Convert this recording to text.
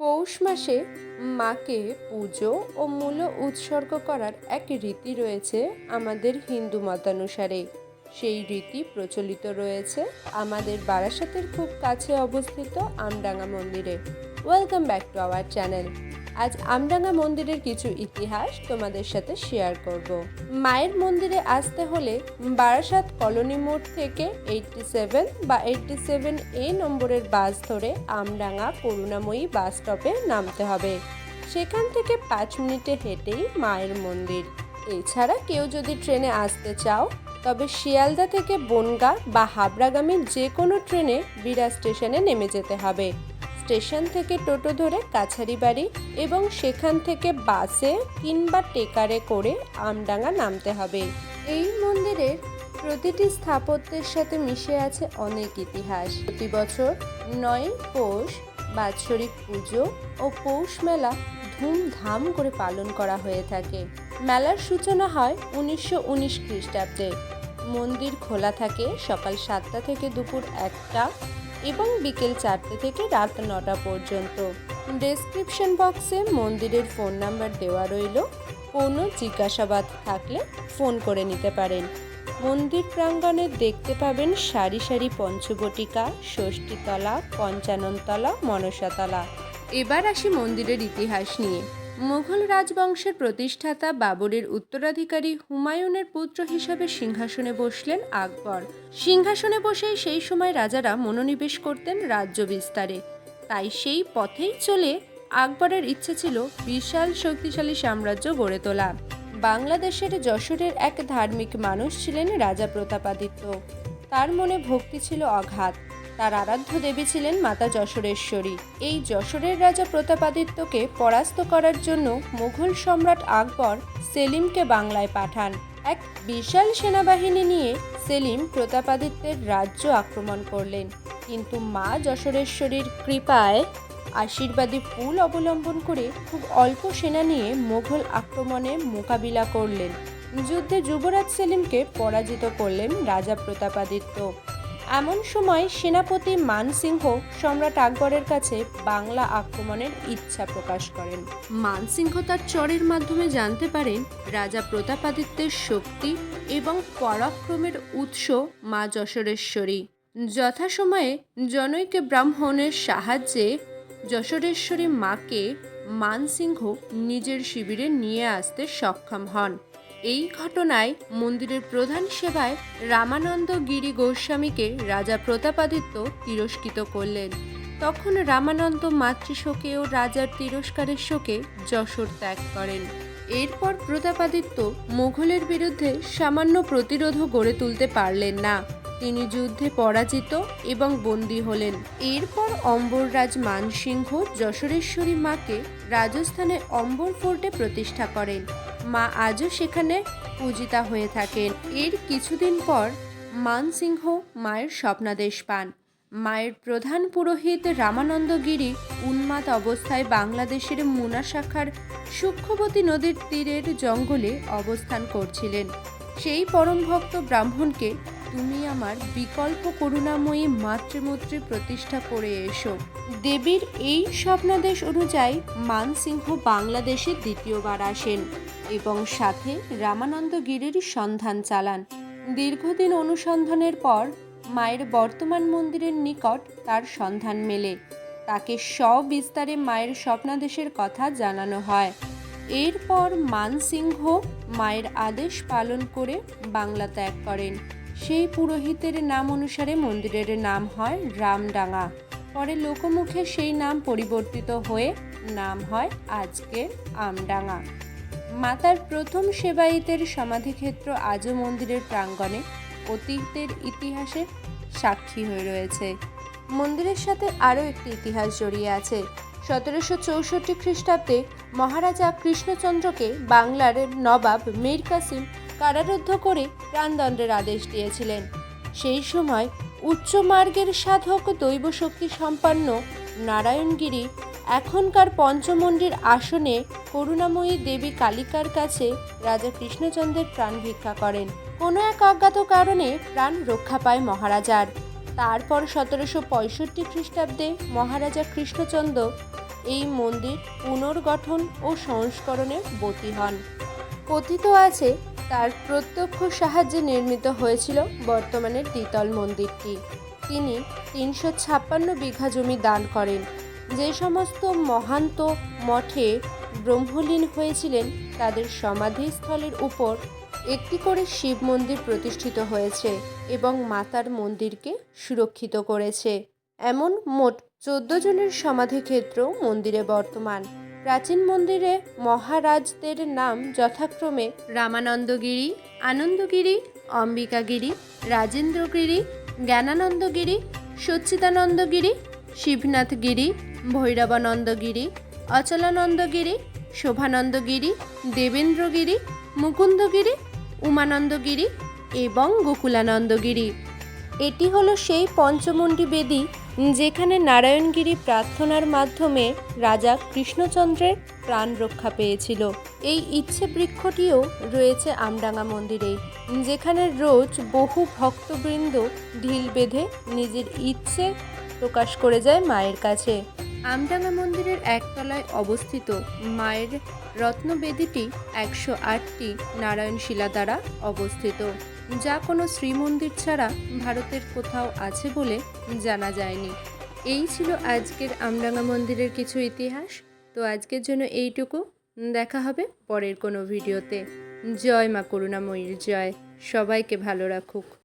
পৌষ মাসে মাকে পুজো ও মূল্য উৎসর্গ করার এক রীতি রয়েছে আমাদের হিন্দু মতানুসারে। সেই রীতি প্রচলিত রয়েছে আমাদের বারাসাতের খুব কাছে অবস্থিত আমডাঙ্গা মন্দিরে। Welcome back to our channel আজ আমডাঙ্গা মন্দিরের কিছু ইতিহাস তোমাদের সাথে শেয়ার করব। মায়ের মন্দিরে আসতে হলে বারাসাত কলোনি মোড় থেকে এইটটি সেভেন বা এইটটি সেভেন এ নম্বরের বাস ধরে আমডাঙ্গা করুণাময়ী বাস স্টপে নামতে হবে। সেখান থেকে পাঁচ মিনিটে হেঁটেই মায়ের মন্দির। এছাড়া কেউ যদি ট্রেনে আসতে চাও, তবে শিয়ালদা থেকে বনগা বা হাবড়াগামী যে কোনো ট্রেনে বিরা স্টেশনে নেমে যেতে হবে। স্টেশন থেকে টোটো ধরে কাছারি বাড়ি এবং সেখান থেকে বাসে কিংবা টেকারে করে আমডাঙ্গা নামতে হবে। এই মন্দিরের প্রতিটি স্থাপত্যের সাথে মিশে আছে অনেক ইতিহাস। প্রতি বছর নয় পৌষ বাৎসরিক পুজো ও পৌষ মেলা ধুমধাম করে পালন করা হয়ে থাকে। মেলার সূচনা হয় উনিশশো উনিশ খ্রিস্টাব্দে। মন্দির খোলা থাকে সকাল সাতটা থেকে দুপুর একটা এবং বিকেল চারটে থেকে রাত নটা পর্যন্ত। ডেসক্রিপশন বক্সে মন্দিরের ফোন নাম্বার দেওয়া রইল। কোনো জিজ্ঞাসাবাদ থাকলে ফোন করে নিতে পারেন। মন্দির প্রাঙ্গণে দেখতে পাবেন সারি সারি পঞ্চবটিকা, ষষ্ঠীতলা, পঞ্চাননতলা, মনসাতলা। এবার আসি মন্দিরের ইতিহাস নিয়ে। মুঘল রাজবংশের প্রতিষ্ঠাতা বাবরের উত্তরাধিকারী হুমায়ুনের পুত্র হিসাবে সিংহাসনে বসলেন আকবর। সিংহাসনে বসেই সেই সময় রাজারা মনোনিবেশ করতেন রাজ্য বিস্তারে। তাই সেই পথেই চলে আকবরের ইচ্ছে ছিল বিশাল শক্তিশালী সাম্রাজ্য গড়ে তোলা। বাংলাদেশের যশোরের এক ধার্মিক মানুষ ছিলেন রাজা প্রতাপাদিত্য। তার মনে ভক্তি ছিল অগাধ তার আরাধ্য দেবী ছিলেন মাতা যশোরেশ্বরী। এই যশোরের রাজা প্রতাপাদিত্যকে পরাস্ত করার জন্য মুঘল সম্রাট আকবর সেলিমকে বাংলায় পাঠান। এক বিশাল সেনাবাহিনী নিয়ে সেলিম প্রতাপাদিত্যের রাজ্য আক্রমণ করলেন। কিন্তু মা যশোরেশ্বরীর কৃপায় আশীর্বাদী ফুল অবলম্বন করে খুব অল্প সেনা নিয়ে মোঘল আক্রমণে মোকাবিলা করলেন। যুদ্ধে যুবরাজ সেলিমকে পরাজিত করলেন রাজা প্রতাপাদিত্য। এমন সময় সেনাপতি মানসিংহ সম্রাট আকবরের কাছে বাংলা আক্রমণের ইচ্ছা প্রকাশ করেন। মানসিংহ তার চরের মাধ্যমে জানতে পারেন রাজা প্রতাপাদিত্যের শক্তি এবং পরাক্রমের উৎস মা যশোরেশ্বরী। যথাসময়ে জনৈক ব্রাহ্মণের সাহায্যে যশোরেশ্বরী মাকে মানসিংহ নিজের শিবিরে নিয়ে আসতে সক্ষম হন। এই ঘটনায় মন্দিরের প্রধান সেবায় রামানন্দ গিরি গোস্বামীকে রাজা প্রতাপাদিত্য তিরস্কৃত করলেন। তখন রামানন্দ মাতৃশোকে ও রাজার তিরস্কারের শোকে যশোর ত্যাগ করেন। এরপর প্রতাপাদিত্য মুঘলের বিরুদ্ধে সামান্য প্রতিরোধও গড়ে তুলতে পারলেন না। তিনি যুদ্ধে পরাজিত এবং বন্দী হলেন। এরপর অম্বররাজ মানসিংহ যশোরেশ্বরী মাকে রাজস্থানে অম্বর ফোর্টে প্রতিষ্ঠা করেন। মা আজও সেখানে পূজিতা হয়ে থাকেন। এর কিছুদিন পর মানসিংহ মায়ের স্বপ্নাদেশ পান। মায়ের প্রধান পুরোহিত রামানন্দ গিরি উন্মাদ অবস্থায় বাংলাদেশের মুনা শাখার সূক্ষ্মবতী নদীর তীরের জঙ্গলে অবস্থান করছিলেন। সেই পরম ভক্ত ব্রাহ্মণকে তুমি আমার বিকল্প করুণাময়ী মাতৃমূর্তি প্রতিষ্ঠা করে এসো। দেবীর এই স্বপ্নাদেশ অনুযায়ী মানসিংহ বাংলাদেশে দ্বিতীয়বার আসেন। এবং সাথে রামানন্দ গিরির সন্ধান চালান। দীর্ঘদিন অনুসন্ধানের পর মায়ের বর্তমান মন্দিরের নিকট তার সন্ধান মেলে। তাকে সবিস্তারে মায়ের স্বপ্নাদেশের কথা জানানো হয়। এরপর মানসিংহ মায়ের আদেশ পালন করে বাংলা ত্যাগ করেন। সেই পুরোহিতের নাম অনুসারে মন্দিরের নাম হয় রামডাঙ্গা পরে লোকমুখে সেই নাম পরিবর্তিত হয়ে নাম হয় আজকের আমডাঙ্গা মাতার প্রথম সেবায়িতের সমাধিক্ষেত্র আজও মন্দিরের প্রাঙ্গণে অতীতের ইতিহাসে সাক্ষী হয়ে রয়েছে। মন্দিরের সাথে আরও একটি ইতিহাস জড়িয়ে আছে। সতেরোশো চৌষট্টি খ্রিস্টাব্দে মহারাজা কৃষ্ণচন্দ্রকে বাংলার নবাব মীর কাসিম কারারুদ্ধ করে প্রাণদণ্ডের আদেশ দিয়েছিলেন। সেই সময় উচ্চ মার্গের সাধক দৈব শক্তি সম্পন্ন নারায়ণগিরি এখনকার পঞ্চমন্ডির আসনে করুণাময়ী দেবী কালিকার কাছে রাজা কৃষ্ণচন্দ্রের প্রাণ ভিক্ষা করেন। কোনো এক অজ্ঞাত কারণে প্রাণ রক্ষা পায় মহারাজার। তারপর সতেরোশো পঁয়ষট্টি খ্রিস্টাব্দে মহারাজা কৃষ্ণচন্দ্র এই মন্দির পুনর্গঠন ও সংস্করণে বতী হন। কথিত আছে, তার প্রত্যক্ষ সাহায্যে নির্মিত হয়েছিল বর্তমানের দ্বিতল মন্দিরটি। তিনি তিনশো ছাপ্পান্ন বিঘা জমি দান করেন। যে সমস্ত মহান্ত মঠে ব্রহ্মলীন হয়েছিলেন, তাদের সমাধিস্থলের উপর একটি করে শিব মন্দির প্রতিষ্ঠিত হয়েছে এবং মাতার মন্দিরকে সুরক্ষিত করেছে। এমন মোট চোদ্দ জনের সমাধিক্ষেত্র মন্দিরে বর্তমান। প্রাচীন মন্দিরে মহারাজদের নাম যথাক্রমে রামানন্দগিরি, আনন্দগিরি, অম্বিকাগিরি, রাজেন্দ্রগিরি, জ্ঞানানন্দগিরি, সচ্চিদানন্দগিরি, শিবনাথগিরি ভৈরবানন্দগিরি, অচলানন্দগিরি, শোভানন্দগিরি, দেবেন্দ্রগিরি, মুকুন্দগিরি, উমানন্দগিরি এবং গোকুলানন্দগিরি। এটি হলো সেই পঞ্চমুণ্ডী বেদী যেখানে নারায়ণগিরি প্রার্থনার মাধ্যমে রাজা কৃষ্ণচন্দ্রের প্রাণ রক্ষা পেয়েছিল। এই ইচ্ছে বৃক্ষটিও রয়েছে আমডাঙ্গা মন্দিরে যেখানে রোজ বহু ভক্তবৃন্দ ঢিল বেঁধে নিজের ইচ্ছে প্রকাশ করে যায় মায়ের কাছে। আমডাঙ্গা মন্দিরের একতলায় অবস্থিত মায়ের রত্নবেদিটি একশো আটটি নারায়ণ শিলা দ্বারা অবস্থিত, যা কোনো শ্রীমন্দির ছাড়া ভারতের কোথাও আছে বলে জানা যায়নি। এই ছিল আজকের আমডাঙ্গা মন্দিরের কিছু ইতিহাস। তো আজকের জন্য এইটুকু। দেখা হবে পরের কোনো ভিডিওতে। জয় মা করুণাময়ীর জয়। সবাইকে ভালো রাখুক।